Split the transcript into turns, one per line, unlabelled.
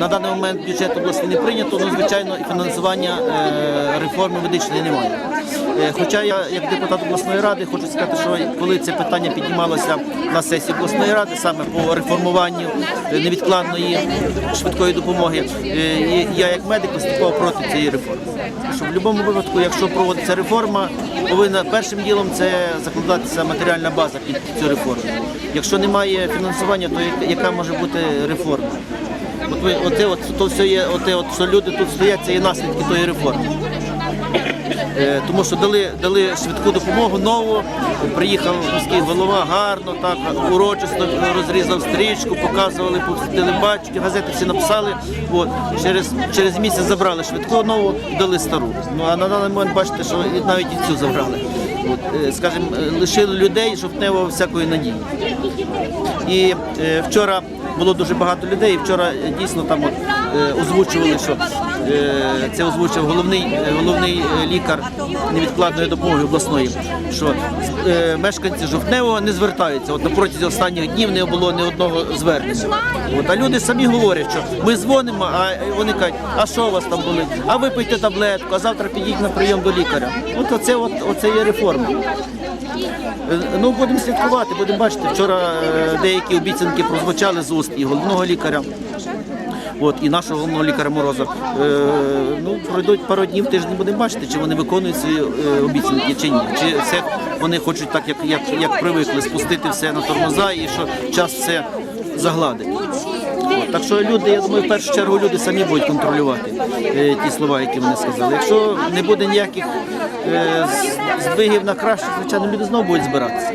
На даний момент бюджет області не прийнято, але звичайно і фінансування е, реформи медичної немає. Е, Хоча я, як депутат обласної ради, хочу сказати, що коли це питання піднімалося на сесії обласної ради, саме по реформуванню невідкладної швидкої допомоги, е, я як медик виступав проти цієї реформи. Що в будь-якому випадку, якщо проводиться реформа, повинна першим ділом це закладатися матеріальна база під цю реформу. Якщо немає фінансування, то яка може бути реформа? От ви, оте, от, то все є, оте, от, що люди тут стоять, це є наслідки тої реформи. Е, Тому що дали, дали швидку допомогу нову, приїхав міський голова гарно, так урочисто розрізав стрічку, показували по телебаченню, газети всі написали. От, через, через місяць забрали швидку нову, дали стару. Ну а на даний момент бачите, що навіть і цю забрали. От, е, скажімо, е, лишили людей жовтнево всякої надії. І е, вчора було дуже багато людей. і Вчора дійсно там от, е, озвучували, що це озвучив головний, е, головний е, лікар невідкладної допомоги обласної, що е, мешканці жовтневого не звертаються. От на протязі останніх днів не було ні одного звернення. От, а люди самі говорять, що ми дзвонимо, а вони кажуть, а що у вас там болить? А випийте таблетку, а завтра підіть на прийом до лікаря. От оце, от, оце є реформа. Е, Ну, будемо слідкувати, будемо бачити. Вчора е, деякі обіцянки прозвучали з уст і головного лікаря. От, і нашого головного лікаря Мороза. Е, ну, пройдуть пару днів тиждень будемо бачити, чи вони виконують свої е, обіцянки чи ні. Чи все вони хочуть так, як, як, як привикли, спустити все на тормоза і що час все загладить. Так що люди, я думаю, в першу чергу люди самі будуть контролювати е, ті слова, які вони сказали. Якщо не буде ніяких е, здвигів на краще, звичайно, люди знову будуть збиратися.